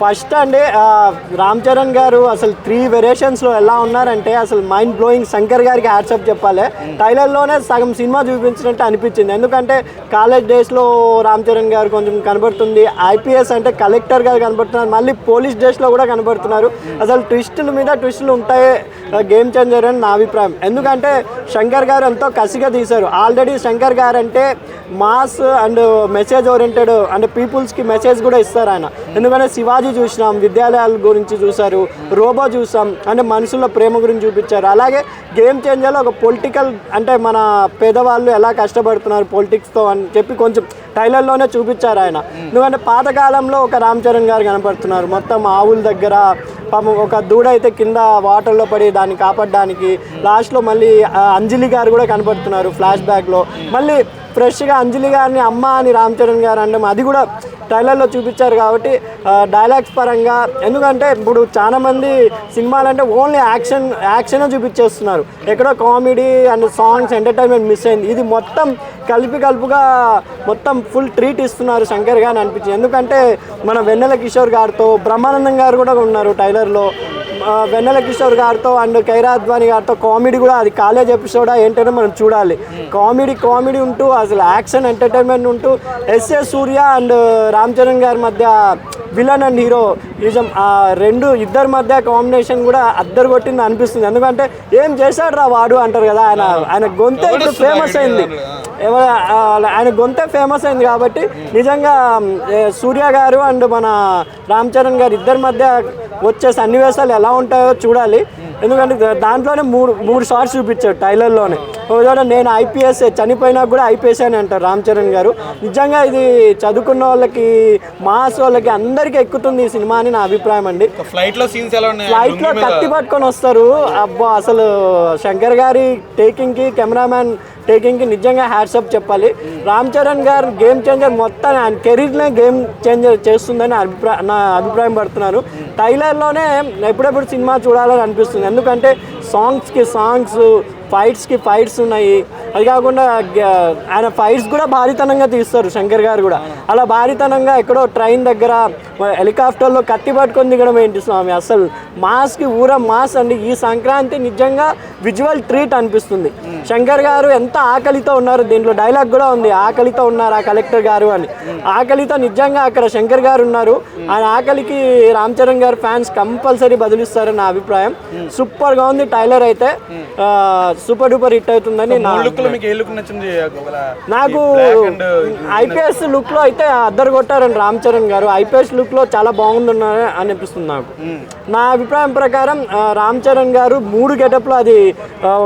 First అండి రామ్ చరణ్ గారు అసలు త్రీ వేరియేషన్స్లో ఎలా ఉన్నారంటే అసలు మైండ్ బ్లోయింగ్ శంకర్ గారికి హ్యాట్సప్ చెప్పాలి. టైలర్లోనే సగం సినిమా చూపించినట్టు అనిపించింది. ఎందుకంటే కాలేజ్ డేస్లో రామ్ చరణ్ గారు కొంచెం కనబడుతుంది. ఐపీఎస్ అంటే కలెక్టర్ గారు కనబడుతున్నారు. మళ్ళీ పోలీస్ డేస్లో కూడా కనబడుతున్నారు. అసలు ట్విస్టుల మీద ట్విస్టులు ఉంటాయి. గేమ్ చేంజర్ అని నా అభిప్రాయం. ఎందుకంటే శంకర్ గారు ఎంతో కసిగా తీశారు. ఆల్రెడీ శంకర్ గారు అంటే మాస్ అండ్ మెసేజ్ ఓరియంటెడ్ అంటే పీపుల్స్కి మెసేజ్ కూడా ఇస్తారు ఆయన. ఎందుకంటే శివాజీ చూసినాం విద్యాలయాల గురించి చూశారు రోబో చూసాం అంటే మనుషుల ప్రేమ గురించి చూపించారు. అలాగే గేమ్ చేంజర్లో ఒక పొలిటికల్ అంటే మన పేదవాళ్ళు ఎలా కష్టపడుతున్నారు పొలిటిక్స్తో అని చెప్పి కొంచెం టైలర్లోనే చూపించారు ఆయన. ఎందుకంటే పాతకాలంలో ఒక రామ్ చరణ్ గారు కనపడుతున్నారు మొత్తం ఆవుల దగ్గర పాపం ఒక దూడ అయితే కింద వాటర్లో పడి దాన్ని కాపాడడానికి లాస్ట్లో మళ్ళీ అంజలి గారు కూడా కనపడుతున్నారు ఫ్లాష్ బ్యాక్లో మళ్ళీ ఫ్రెష్గా అంజలి గారిని అమ్మ అని రామ్ చరణ్ గారు అనడం అది కూడా ట్రైలర్లో చూపించారు కాబట్టి డైలాగ్స్ పరంగా. ఎందుకంటే ఇప్పుడు చాలామంది సినిమాలు అంటే ఓన్లీ యాక్షన్ యాక్షన్ చూపించేస్తున్నారు. ఎక్కడో comedy and songs entertainment miss అయింది. ఇది మొత్తం కలిపి కలుపుగా మొత్తం ఫుల్ ట్రీట్ ఇస్తున్నారు శంకర్ గారు అనిపించింది. ఎందుకంటే మన వెన్నెల కిషోర్ గారితో బ్రహ్మానందం గారు కూడా ఉన్నారు టైలర్లో వెన్నెల కిషోర్ గారితో అండ్ కైరా అద్వాని గారితో కామెడీ కూడా అది కాలేజ్ ఎపిసోడా ఏంటనే మనం చూడాలి. కామెడీ కామెడీ ఉంటూ అసలు యాక్షన్ ఎంటర్టైన్మెంట్ ఉంటూ S A Surya and Ram Charan గారి మధ్య విలన్ అండ్ హీరో. నిజం ఆ రెండు ఇద్దరి మధ్య కాంబినేషన్ కూడా అద్దరు కొట్టింది అనిపిస్తుంది. ఎందుకంటే ఏం చేశాడు రా వాడు అంటారు కదా ఆయన ఆయన గొంతే ఇప్పుడు ఫేమస్ అయింది. ఆయన గొంతే ఫేమస్ అయింది కాబట్టి నిజంగా సూర్య గారు అండ్ మన రామ్ చరణ్ గారు ఇద్దరి మధ్య వచ్చే సన్నివేశాలు ఎలా ఉంటాయో చూడాలి. ఎందుకంటే దాంట్లోనే మూడు మూడు షార్ట్స్ చూపించాడు టైలర్లోనే ఒక చోట నేను ఐపీఎస్ చనిపోయినా కూడా ఐపీఎస్ అని అంటారు రామ్ చరణ్ గారు. నిజంగా ఇది చదువుకున్న వాళ్ళకి మాస్ వాళ్ళకి అందరికీ ఎక్కుతుంది ఈ సినిమా అని నా అభిప్రాయం అండి. ఫ్లైట్లో సీన్స్ ఎలా ఉన్నాయి? ఫ్లైట్లో కత్తి పట్టుకొని వస్తారు. అబ్బా అసలు శంకర్ గారి టేకింగ్కి కెమెరామ్యాన్ టేకింగ్కి నిజంగా హ్యాట్సప్ చెప్పాలి. రామ్ చరణ్ గారు గేమ్ చేంజర్ మొత్తం ఆయన కెరీర్నే గేమ్ చేంజర్ చేస్తుందని అభిప్రాయం నా అభిప్రాయం పడుతున్నారు. టైలర్లోనే ఎప్పుడెప్పుడు సినిమా చూడాలని అనిపిస్తుంది. ఎందుకంటే సాంగ్స్కి సాంగ్స్ ఫైట్స్కి ఫైట్స్ ఉన్నాయి. అది కాకుండా ఆయన ఫైట్స్ కూడా భారీతనంగా తీస్తారు శంకర్ గారు కూడా. అలా భారీతనంగా ఎక్కడో ట్రైన్ దగ్గర హెలికాప్టర్లో కత్తి పట్టుకొని దిగడం ఏంటి స్వామి? అసలు మాస్కి ఊర మాస్ అండి. ఈ సంక్రాంతి నిజంగా విజువల్ ట్రీట్ అనిపిస్తుంది. శంకర్ గారు ఎంత ఆకలితో ఉన్నారు దీంట్లో డైలాగ్ కూడా ఉంది. ఆకలితో ఉన్నారు ఆ కలెక్టర్ గారు అని. ఆకలితో నిజంగా అక్కడ శంకర్ గారు ఉన్నారు. ఆయన ఆకలికి రామ్ చరణ్ గారు ఫ్యాన్స్ కంపల్సరీ బదిలిస్తారని నా అభిప్రాయం. సూపర్గా ఉంది టైలర్ అయితే. సూపర్ డూపర్ హిట్ అవుతుందని నా నాకు ఐపీఎస్ లుక్లో అయితే అద్దరు కొట్టారండి రామ్ చరణ్ గారు. ఐపీఎస్ లుక్లో చాలా బాగుందన్నారు అనిపిస్తుంది నాకు. నా అభిప్రాయం ప్రకారం రామ్ చరణ్ గారు మూడు గెటప్లో అది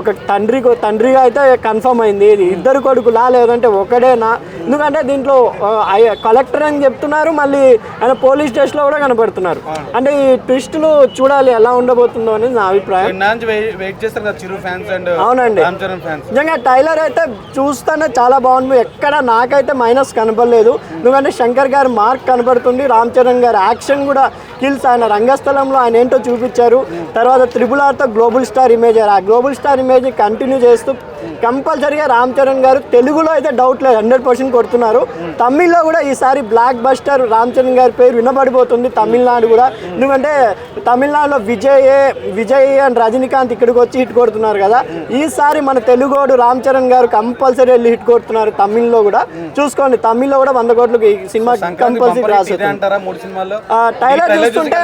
ఒక తండ్రి తండ్రిగా అయితే కన్ఫర్మ్ అయింది. ఇది ఇద్దరు కొడుకులా లేదంటే ఒకడేనా? ఎందుకంటే దీంట్లో కలెక్టర్ అని చెప్తున్నారు మళ్ళీ ఆయన పోలీస్ స్టేషన్లో కూడా కనపడుతున్నారు. అంటే ఈ ట్విస్టులు చూడాలి ఎలా ఉండబోతుందో అనేది నా అభిప్రాయం. అవునండి. నిజంగా టైలర్ అయితే చూస్తేనే చాలా బాగుంది. ఎక్కడ నాకైతే మైనస్ కనపడలేదు. ఎందుకంటే శంకర్ గారి మార్క్ కనపడుతుంది రామ్ చరణ్ గారి యాక్షన్ కూడా కిల్స్. ఆయన రంగస్థలంలో ఆయన ఏంటో చూపించారు. తర్వాత త్రిబుల్ ఆర్తో గ్లోబల్ స్టార్ ఇమేజ్. ఆ గ్లోబల్ స్టార్ ఇమేజ్ కంటిన్యూ చేస్తూ కంపల్సరీగా రామ్ చరణ్ గారు తెలుగులో అయితే డౌట్ లేదు హండ్రెడ్ పర్సెంట్ కొడుతున్నారు. తమిళ్ళో కూడా ఈసారి బ్లాక్ బస్టర్ రామ్ చరణ్ గారి పేరు వినబడిపోతుంది తమిళనాడు కూడా. ఎందుకంటే తమిళనాడులో విజయ్ విజయ్ అండ్ రజనీకాంత్ ఇక్కడికి వచ్చి హిట్ కొడుతున్నారు కదా. ఈసారి మన తెలుగోడు రామ్ చరణ్ గారు కంపల్సరీ వెళ్ళి హిట్ కొడుతున్నారు తమిళ్ళో కూడా. చూసుకోండి తమిళ్ళో కూడా వంద కోట్లకి ఈ సినిమా కంపల్సరీ రాసి టైలర్ చూస్తుంటే?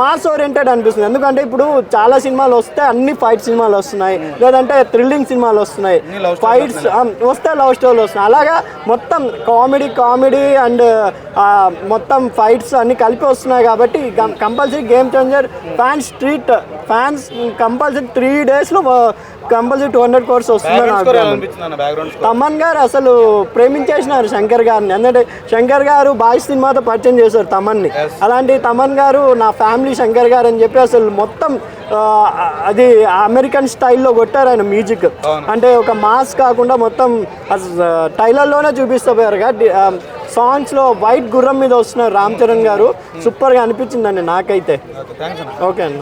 మాస్ ఓరియంటెడ్ అనిపిస్తుంది. ఎందుకంటే ఇప్పుడు చాలా సినిమాలు వస్తే అన్ని ఫైట్ సినిమాలు వస్తున్నాయి. లేదంటే థ్రిల్లింగ్ సినిమాలు వస్తున్నాయి. ఫైట్స్ వస్తే లవ్ స్టోరీలు వస్తున్నాయి. అలాగా మొత్తం మొత్తం కామెడీ కామెడీ అండ్ మొత్తం ఫైట్స్ అన్ని కలిపి వస్తున్నాయి కాబట్టి compulsory game changer. Fans treat fans compulsory three డేస్లో compulsory two hundred crores score Thaman గారు అసలు ప్రేమించేసినారు శంకర్ గారిని. ఎందుకంటే శంకర్ గారు బాయ్ సినిమాతో పరిచయం చేశారు తమన్ని. అలాంటి తమన్ గారు నా ఫ్యామిలీ శంకర్ గారు అని చెప్పి అసలు మొత్తం అది అమెరికన్ స్టైల్లో కొట్టారు ఆయన మ్యూజిక్. అంటే ఒక మాస్ కాకుండా మొత్తం టైలర్లోనే చూపిస్తా పోయారు సాంగ్స్లో వైట్ గుర్రం మీద వస్తున్నారు రామ్ చరణ్ గారు. సూపర్గా అనిపించిందండి నాకైతే. ఓకే అన్న.